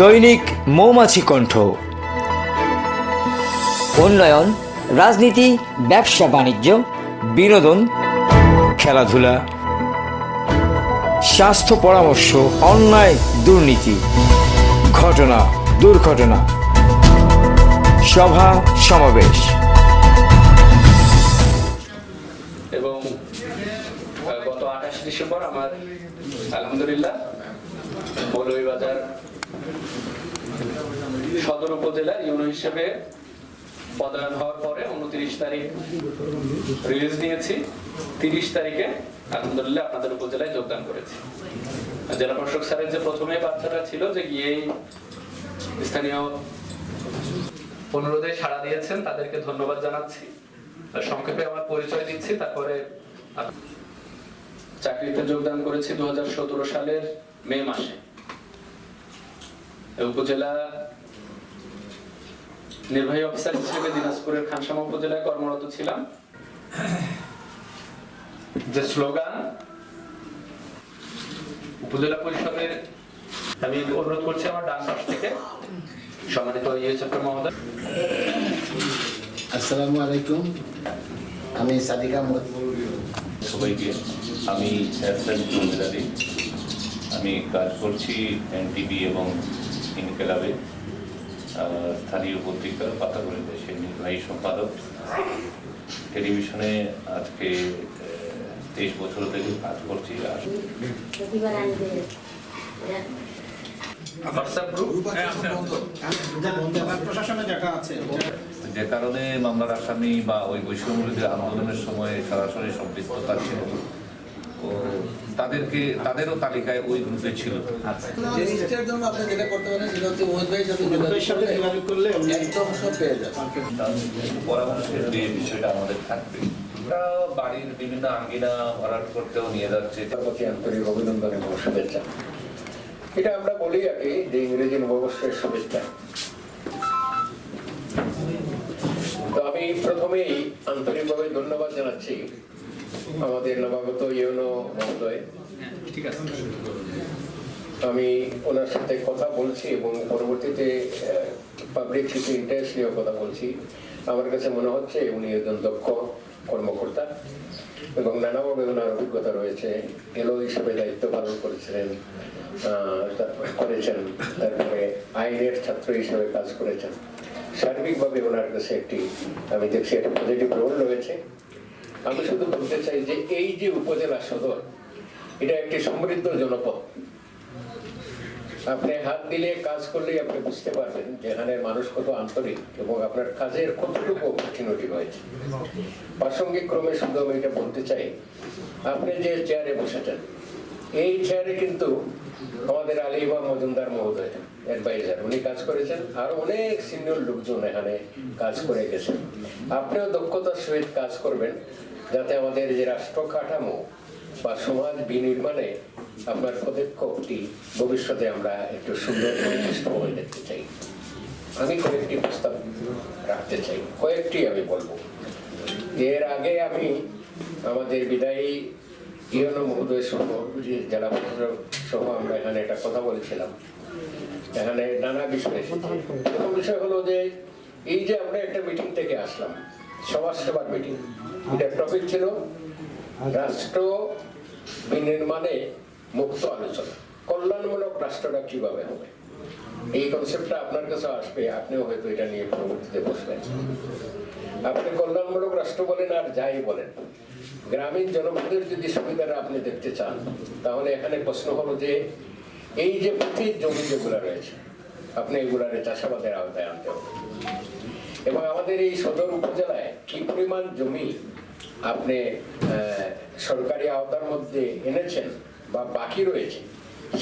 দৈনিক মৌমাছি কণ্ঠ। উন্নয়ন, রাজনীতি, ব্যবসা বাণিজ্য, বিনোদন, খেলাধুলা, স্বাস্থ্য পরামর্শ, অন্যায় দুর্নীতি, ঘটনা, দুর্ঘটনা, সভা, সমাবেশ। এবং গত আঠাশ ডিসেম্বর আমার, আলহামদুলিল্লাহ, মৌলভীবাজার সদর উপজেলার ইউনো হিসেবে পদায়ন হওয়ার পরে উনত্রিশ তারিখ রিলিজ নিয়েছি। তিরিশ তারিখে আলহামদুলিল্লাহ আপনাদের উপজেলায় যোগদান করেছি। জেলা প্রশাসক স্যারের যে প্রথমে বার্তাটা ছিল যে গিয়েই স্থানীয় অনুরোধে সাড়া দিয়েছেন, তাদেরকে ধন্যবাদ জানাচ্ছি। সংক্ষেপে আমার পরিচয় দিচ্ছি, তারপরে চাকরিতে যোগদান করেছি দু হাজার সতেরো সালের মে মাসে। উপজেলা নির্বাহী অফিসার হিসেবে দিনাজপুরের খানসামা উপজেলায় কর্মরত ছিলাম। যে স্লোগান উপজেলা পরিষদের আমি অনুরোধ করছি আমার ডান পাশ থেকে। সম্মানিত ইউএসএফ মহোদয়। আসসালামু আলাইকুম। আমি সাদিকা আহমদ। সবাইকে আমি আমি কাজ করছি এনটিভি এবং ইনকেলাবে। স্থানীয় পত্রিকা পাতাগুলি দেশের নির্বাহী সম্পাদক। টেলিভিশনে আজকে তেইশ বছর থেকে কাজ করছি আর যেটা আছে যে কারণে মামলার আসামি বা ওই বৈষম্যবিরোধী আন্দোলনের সময় সরাসরি সম্পৃক্ততা ছিল। তাদেরকে তাদেরও তালিকায় ওই গ্রুপে ছিল। জিনিসটার জন্য আপনি যেটা করতে পারেন সেটা হচ্ছে মোহিত ভাইয়ের সাথে যোগাযোগ করলে একদম সব পেয়ে যাবেন। পরামর্শের যে বিষয়টা আমাদের থাকবে। বাড়ির বিভিন্ন আঙ্গিনা ভরাট করতেও নিয়ে যাচ্ছে। আন্তরিক অভিনন্দন এবং শুভেচ্ছা। এটা আমরা বলি আর কি যে ইংরেজি নববর্ষের শুভেচ্ছা। তো আমি প্রথমেই আন্তরিকভাবে ধন্যবাদ জানাচ্ছি আমাদের নবাগত ইউনো মহোদয়। ঠিক আছে। আমি ওনার সাথে কথা বলছি এবং পরবর্তীতে পাবলিক সিটি ইন্টারেস্ট নিয়েও কথা বলছি। আমার কাছে মনে হচ্ছে উনি একজন দক্ষ কর্মকর্তা এবং নানাভাবে ওনার অভিজ্ঞতা রয়েছে। এলো হিসেবে দায়িত্ব পালন করেছিলেন করেছেন তারপরে আইনের ছাত্র হিসেবে কাজ করেছেন। সার্বিকভাবে ওনার কাছে একটি আমি দেখছি একটা পজিটিভ রোল রয়েছে। আমি শুধু বলতে চাই যে এই যে উপজেলা সদর, এটা একটি সমৃদ্ধ জনপদ। আপনি হাত দিলে কাজ করলেই আপনি বুঝতে পারবেন যে এখানে মানুষ কত আন্তরিক এবং আপনার কাজের কতটুকু কঠিনটি হয়েছে প্রাসঙ্গিক ক্রমে শুধু আমি এটা বলতে চাই, আপনি যে চেয়ারে বসেছেন এই চেয়ারে কিন্তু আমাদের আলিমা মজুমদার মহোদয় অ্যাডভাইজার উনি কাজ করেছেন। আর অনেক সিনিয়র লোকজন এখানে কাজ করে গেছেন। আপনিও দক্ষতার সহিত কাজ করবেন, যাতে আমাদের যে রাষ্ট্র কাঠামো বা সমাজ বিনির্মাণে আপনার পদক্ষেপটি ভবিষ্যতে আমরা একটু সুন্দর সুষ্ঠুভাবে দেখতে চাই। আমি কয়েকটি প্রস্তাব রাখতে চাই। কয়েকটি আমি বলব। এর আগে আমি আমাদের বিদায়ী ইয়নো মহোদয় প্রশাসক সহ আমরা এখানে একটা কথা বলেছিলাম। এখানে নানা বিষয় প্রথম বিষয় হলো যে, এই যে আমরা একটা মিটিং থেকে আসলাম সমাজ সেবার মিটিং এটা টপিক ছিল রাষ্ট্র বিনির্মাণে মুক্ত আলোচনা। কল্যাণমূলক রাষ্ট্রটা কীভাবে হবে? এই কনসেপ্টটা আপনার কাছে আসবে, আপনিও হয়তো এটা নিয়ে পরবর্তীতে বসবেন। আপনি কল্যাণমূলক রাষ্ট্র বলেন আর যাই বলেন গ্রামীণ জনপদের যদি সুবিধাটা আপনি দেখতে চান, তাহলে এখানে প্রশ্ন হলো যে, এই যে পৃথিবীর জমি যেগুলো রয়েছে, আপনি এগুলারে চাষাবাদের আওতায় আনতে হবে। এবং আমাদের এই সদর উপজেলায় কি পরিমাণ জমি আপনি সরকারি আওতার মধ্যে এনেছেন বা বাকি রয়েছে,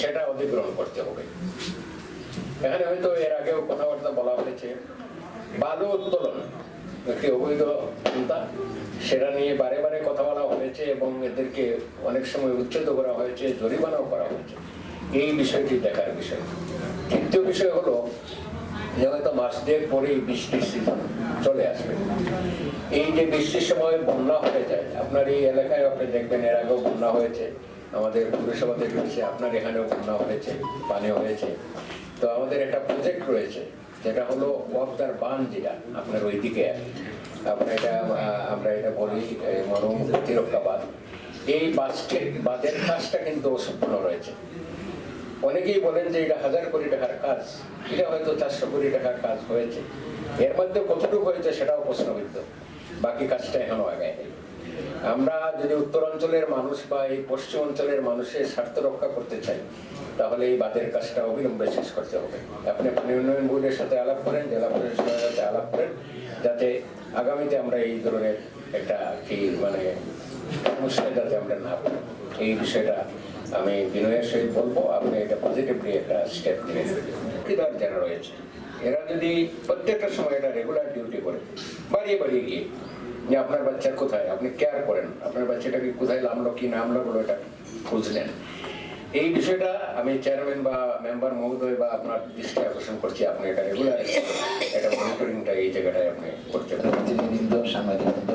সেটা অধিগ্রহণ করতে হবে। এখানে হয়তো এর আগেও কথাবার্তা বলা হয়েছে, বালু উত্তোলন। একটি অবৈধ চিন্তা সেটা নিয়ে বারে বারে কথা বলা হয়েছে এবং এদেরকে অনেক সময় উচ্ছেদ করা হয়েছে, জরিমানাও করা হয়েছে। এই বিষয়টি দেখার বিষয়। তৃতীয় বিষয় হলো, যে হয়তো মাস দেড় পরেই বৃষ্টির সিজন চলে আসবে। এই যে বৃষ্টির সময় বন্যা হয়ে যায়, আপনার এই এলাকায় আপনি দেখবেন, এর আগেও বন্যা হয়েছে। আমাদের পুরসভাতে রয়েছে আপনার এখানেও বন্যা হয়েছে, পানি হয়েছে। তো আমাদের একটা প্রজেক্ট রয়েছে। যেটা হলো ওয়াবদার বান যেটা, আপনার ওইদিকে। আপনার এটা আমরা এটা বলি মরম এই বাসটি, বাঁধের কাজটা কিন্তু অসম্পূর্ণ রয়েছে। অনেকেই বলেন যে এটা হাজার কোটি টাকার কাজ। এটা হয়তো চারশো কোটি টাকার কাজ হয়েছে। এর মধ্যে কতটুকু হয়েছে সেটাও প্রশ্নবিদ্ধ। বাকি কাজটা এখনও আগে আমরা যদি উত্তরাঞ্চলের মানুষ বা এই পশ্চিম অঞ্চলের মানুষের স্বার্থ রক্ষা করতে চাই, তাহলে এই বাদের কাজটা অবিলম্বে শেষ করতে হবে। আপনি পানি উন্নয়ন বোর্ডের সাথে আলাপ করেন, জেলা প্রশাসনের সাথে আলাপ করেন, যাতে আগামীতে আমরা এই ধরনের একটা কি মানে সমস্যা যাতে আমরা না পাই এই বিষয়টা আমি বিনয়ের সহিত বলব। আপনি এটা পজিটিভলি একটা স্টেপ নেবেন। চৌকিদার যারা রয়েছে, এরা যদি প্রত্যেকটা সময় এটা রেগুলার ডিউটি করে, বাড়িয়ে বাড়িয়ে গিয়ে যে আপনার বাচ্চা কোথায়? আপনি কেয়ার করেন। আপনার বাচ্চাটাকে কোথায় নামলো কি নামলো বলে এটা খুঁজলেন। এই বিষয়টা আমি চেয়ারম্যান বা মেম্বার মহোদয় বা আপনার দৃষ্টি আকর্ষণ করছি, আপনি এটা রেগুলার এটা মনিটরিংটা এই জায়গাটায় আপনি করতে প্রতিনিধিবৃন্দ, সাংবাদিকবৃন্দ,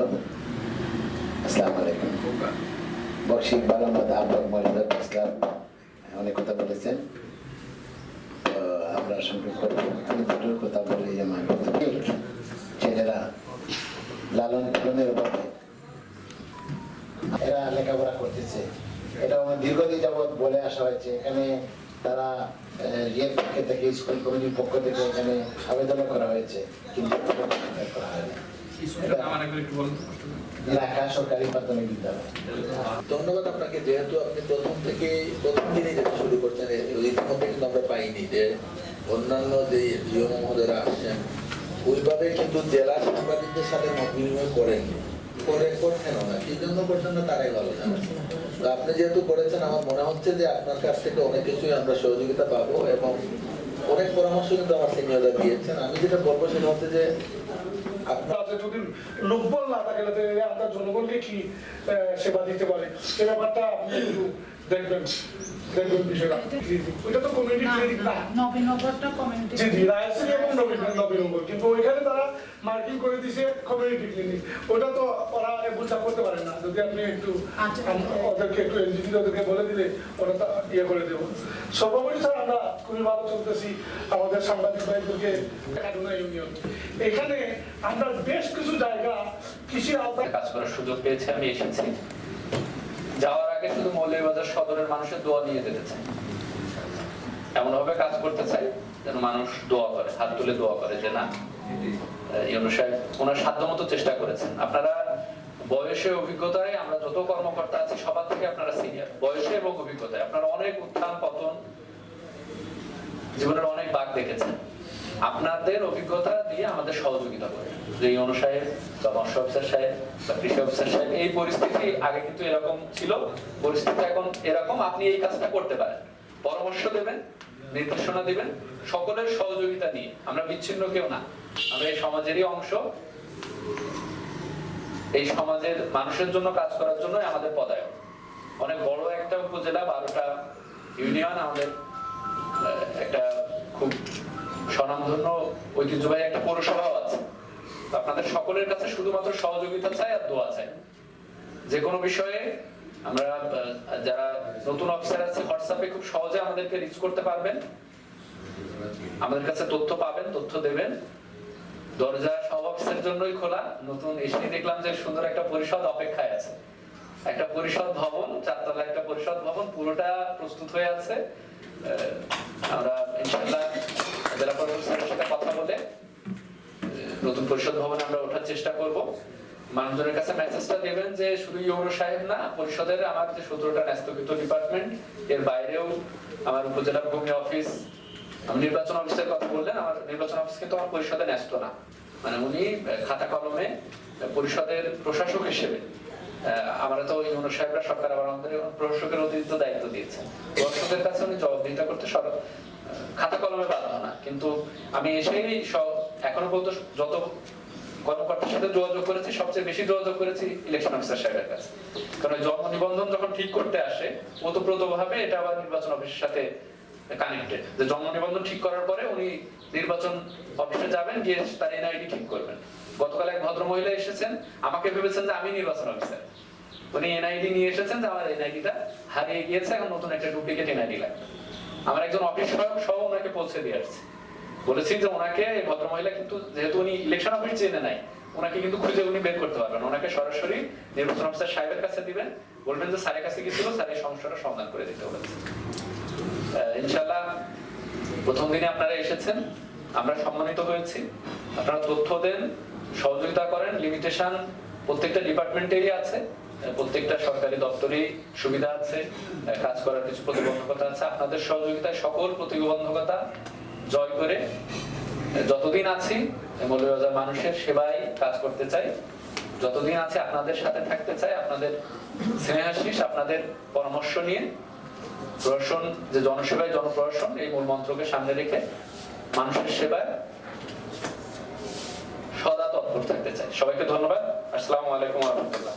আসসালামু আলাইকুম। ইকবাল আহমদ আব্বাক মহিলা ইসলাম অনেক কথা বলেছেন। আমরা সংক্ষেপ করব আমি দুটোর কথা বলি যেমন ছেলেরা পালনের উপরে এরা লেখাপড়া করতেছে। এটা আমার দীর্ঘদিন যাবৎ বলে আসা হয়েছে। এখানে তারা ইয়ের পক্ষ থেকে স্কুল কমিটির পক্ষ থেকে এখানে আবেদনও করা হয়েছে। কিন্তু করা হয়নি। এলাকা সরকারি প্রাথমিক বিদ্যালয়। ধন্যবাদ আপনাকে। যেহেতু আপনি প্রথম থেকে প্রথম দিনই যেটা শুরু করছেন ইতিমধ্যে কিন্তু আমরা পাইনি যে অন্যান্য যে জিও মহোদয়রা আসছেন ওইভাবে কিন্তু জেলা সাংবাদিকদের সাথে মত বিনিময় করেননি করে কি জন্য না তারাই ভালো জানেন আপনি যেহেতু করেছেন, আমার মনে হচ্ছে যে আপনার কাছ থেকে অনেক কিছুই আমরা সহযোগিতা পাবো এবং অনেক পরামর্শ কিন্তু আমার দিয়েছেন। আমি যেটা বলব সেটা হচ্ছে যে আপনার যদি লোকবল না থাকে আমরা জনগণকে কি সেবা দিতে পারে? সে ব্যাপারটা আপনি দেখবেন দেখবেন বিষয়টা জি, জি। ওইটা তো কমিউনিটি ক্লিনিক না নবীনগরটা কমিউনিটি জি জি রায়সিং এবং নবীনগর। কিন্তু ওইখানে তারা মার্কিং করে দিছে কমিউনিটি ক্লিনিক ওটা তো ওরা বুঝটা করতে পারে না। যদি আপনি একটু আচ্ছা। ওদেরকে একটু এনজিপি ওদেরকে বলে দিলে ওরা তা ইয়ে করে দেবো। সর্বোপরি স্যার আমরা খুবই ভালো চলতেছি। আমাদের সাংবাদিক ভাইদেরকে কাটুনা ইউনিয়ন এখানে আমরা বেশ কিছু জায়গা কৃষি আওতায় কাজ করার সুযোগ পেয়েছে আমি এসেছি। শুধু মৌলভীবাজার সদরের মানুষের দোয়া যেতে চাই কাজ করতে চাই যেন মানুষ দোয়া করে, হাত তুলে দোয়া করে যে না চেষ্টা করেছেন। আপনারা বয়সে অভিজ্ঞতায় আমরা যত কর্মকর্তা আছি, সবার থেকে আপনারা সিনিয়র বয়সে এবং অভিজ্ঞতায়। আপনারা অনেক উত্থান পতন জীবনের অনেক বাঘ দেখেছেন। আপনাদের অভিজ্ঞতা দিয়ে আমাদের সহযোগিতা করে। যে ইউনো সাহেব বা মৎস্য অফিসার সাহেব বা কৃষি অফিসার সাহেব, এই পরিস্থিতি আগে কিন্তু এরকম ছিল, পরিস্থিতি এখন এরকম, আপনি এই কাজটা করতে পারেন। পরামর্শ দেবেন, নির্দেশনা দিবেন, সকলের সহযোগিতা নিয়ে। আমরা বিচ্ছিন্ন কেউ না। আমরা এই সমাজেরই অংশ। এই সমাজের মানুষের জন্য কাজ করার জন্য আমাদের পদায়ন। অনেক বড় একটা উপজেলা, বারোটা ইউনিয়ন আমাদের একটা খুব স্বনামধন্য ঐতিহ্যবাহী একটা পৌরসভাও আছে। আপনাদের সকলের কাছে শুধুমাত্র সহযোগিতা চাই আর দোয়া চাই। যে কোনো বিষয়ে আমরা যারা নতুন অফিসার আছে হোয়াটসঅ্যাপে খুব সহজে আমাদেরকে রিচ করতে পারবেন। আমাদের কাছে তথ্য পাবেন, তথ্য দেবেন। দরজা সব অফিসের জন্যই খোলা। নতুন এসে দেখলাম যে সুন্দর একটা পরিষদ অপেক্ষায় আছে। একটা পরিষদ ভবন, চারতলা একটা পরিষদ ভবন, পুরোটা প্রস্তুত হয়ে আছে। আমরা ইনশাআল্লাহ জেলা প্রশাসনের সাথে কথা বলে নতুন পরিষদ ভবনে আমরা ওঠার চেষ্টা করব। মানুষজনের কাছে মেসেজটা দেবেন যে, শুধু ইউরো সাহেব না, পরিষদের আমার যে ন্যস্তকৃত ডিপার্টমেন্ট এর বাইরেও আমার উপজেলা ভূমি অফিস আমি নির্বাচন অফিসের কথা বললেন, আমার নির্বাচন অফিস কিন্তু আমার পরিষদে ন্যস্ত না। মানে উনি খাতা কলমে পরিষদের প্রশাসক হিসেবে আমরা তো ইউনো সাহেবরা সরকার আমাদের প্রশাসকের অতিরিক্ত দায়িত্ব দিয়েছেন। কাছে উনি জবাবদিহিতা করতে খাতা কলমে বাধ্য না। কিন্তু আমি এসেই এখনও পর্যন্ত যত কর্মকর্তার সাথে যোগাযোগ করেছি, সবচেয়ে বেশি যোগাযোগ করেছি ইলেকশন অফিসার সাহেবের কাছে। কারণ জন্ম নিবন্ধন যখন ঠিক করতে আসে ওতপ্রোত ভাবে এটা আবার নির্বাচন অফিসের সাথে কানেক্টেড যে জন্ম নিবন্ধন ঠিক করার পরে উনি নির্বাচন অফিসে যাবেন, গিয়ে তার এনআইডি ঠিক করবেন। গতকাল এক ভদ্র মহিলা এসেছেন, আমাকে ভেবেছেন যে আমি নির্বাচন অফিসার। উনি এনআইডি নিয়ে এসেছেন যে আমার এনআইডিটা হারিয়ে গিয়েছে, এখন নতুন একটা ডুপ্লিকেট এনআইডি লাগবে। আমার একজন অফিস সহায়ক সহ ওনাকে পৌঁছে দিয়ে আসছে। বলেছি যে ওনাকে ভদ্রমহিলা কিন্তু যেহেতু উনি ইলেকশন অফিস চেনে নাই, ওনাকে কিন্তু খুঁজে উনি বের করতে পারবেন ওনাকে সরাসরি নির্বাচন অফিসার সাহেবের কাছে দিবেন। বলবেন যে স্যারের কাছে গেছিল স্যার এই সমস্যাটা সমাধান করে দিতে বলেছে। ইনশাল্লাহ প্রথম দিনে আপনারা এসেছেন, আমরা সম্মানিত হয়েছি। আপনারা তথ্য দেন, সহযোগিতা করেন লিমিটেশন প্রত্যেকটা ডিপার্টমেন্টেরই আছে। প্রত্যেকটা সরকারি দপ্তরেই সুবিধা আছে কাজ করার কিছু প্রতিবন্ধকতা আছে। আপনাদের সহযোগিতায় সকল প্রতিবন্ধকতা জয় করে যতদিন আছি মৌলভীবাজার মানুষের সেবায় কাজ করতে চাই, যতদিন আছে আপনাদের সাথে থাকতে চাই, আপনাদের স্নেহাশিস আপনাদের পরামর্শ নিয়ে প্রশাসন যে জনসেবায় জনপ্রশাসন এই মূল মন্ত্রকে সামনে রেখে মানুষের সেবায় সদা তৎপর থাকতে চাই। সবাইকে ধন্যবাদ। আসসালামু আলাইকুম রহমতুল্লাহ।